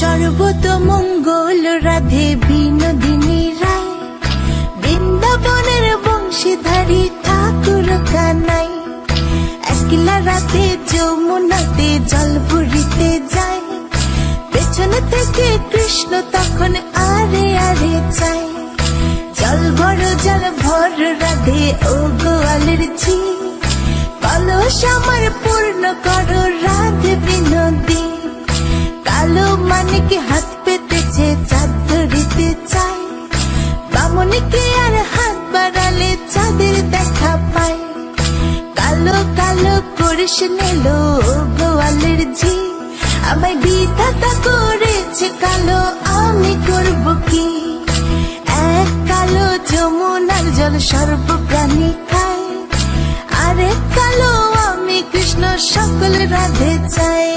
কত মঙ্গল রাধে বিনোদিনী রায়। বৃন্দাবনের বংশীধারী ঠাকুর কানাই। একলা রাতে যমুনাতে জল ভরিতে যায়। পেছন থেকে কৃষ্ণ তখন আরে আরে চায়। জল ভর জল ভর, রাধে ও গোয়ালের ঝি। কলস করিস নিল গোয়ালের আমায় বিধাতা করেছে কালো, আমি করব কি? এক কালো যমুনার জল সর্বপ্রাণী খায়। আরে কালো আমি কৃষ্ণ সকল রাধে চাই।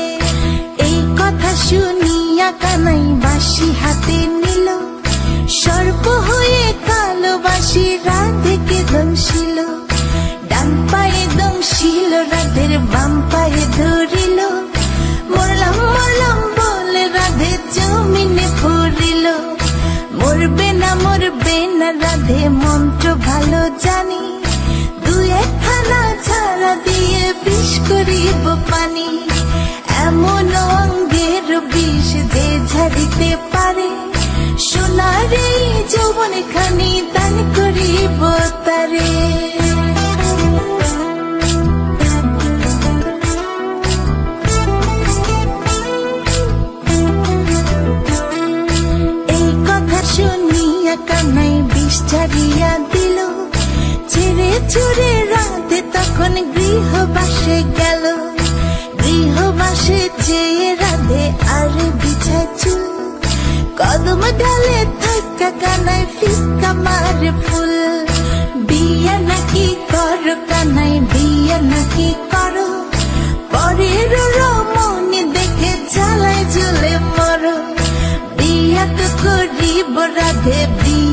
এই কথা শুনিয়া কানাই বাসি হাতে নিল। সর্প হয়ে কালো বাসি রাধেকে দংশিল মরবে না মরবে না, রাধে মন্ত্র ভালো জানি। দু একখানা ছাড়া দিয়ে বিষ করিব পানি। এমন অঙ্গের বিষ যে ঝাড়িতে পারে। সোনার যৌবন খানি দান বিষ ছাড়িয়া দিল। ছেড়ে ছুড়ে রাতে তখন গৃহবাসে গেল। গৃহবাসে চেয়ে রাধে আর বিছায় কদম ডালে থাকা কানাই ফিকা মারে ফুল। বিয়া নাকি কর কানাই বিয়া নাকি করো। পরের রমণী দেখে জ্বালায় জ্বলে মরো। বিয়া তো করিব রাধে, বিয়া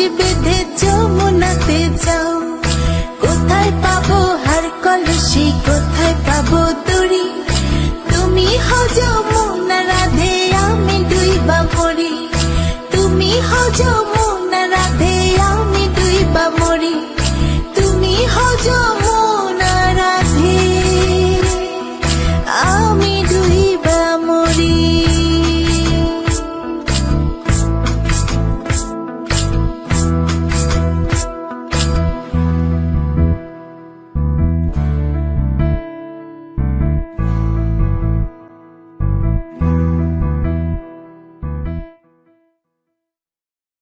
বংশী বেঁধে যমুনাতে যাও। কোথায় পাবো হার কলসি কোথায় পাবো দড়ি? তুমি হজম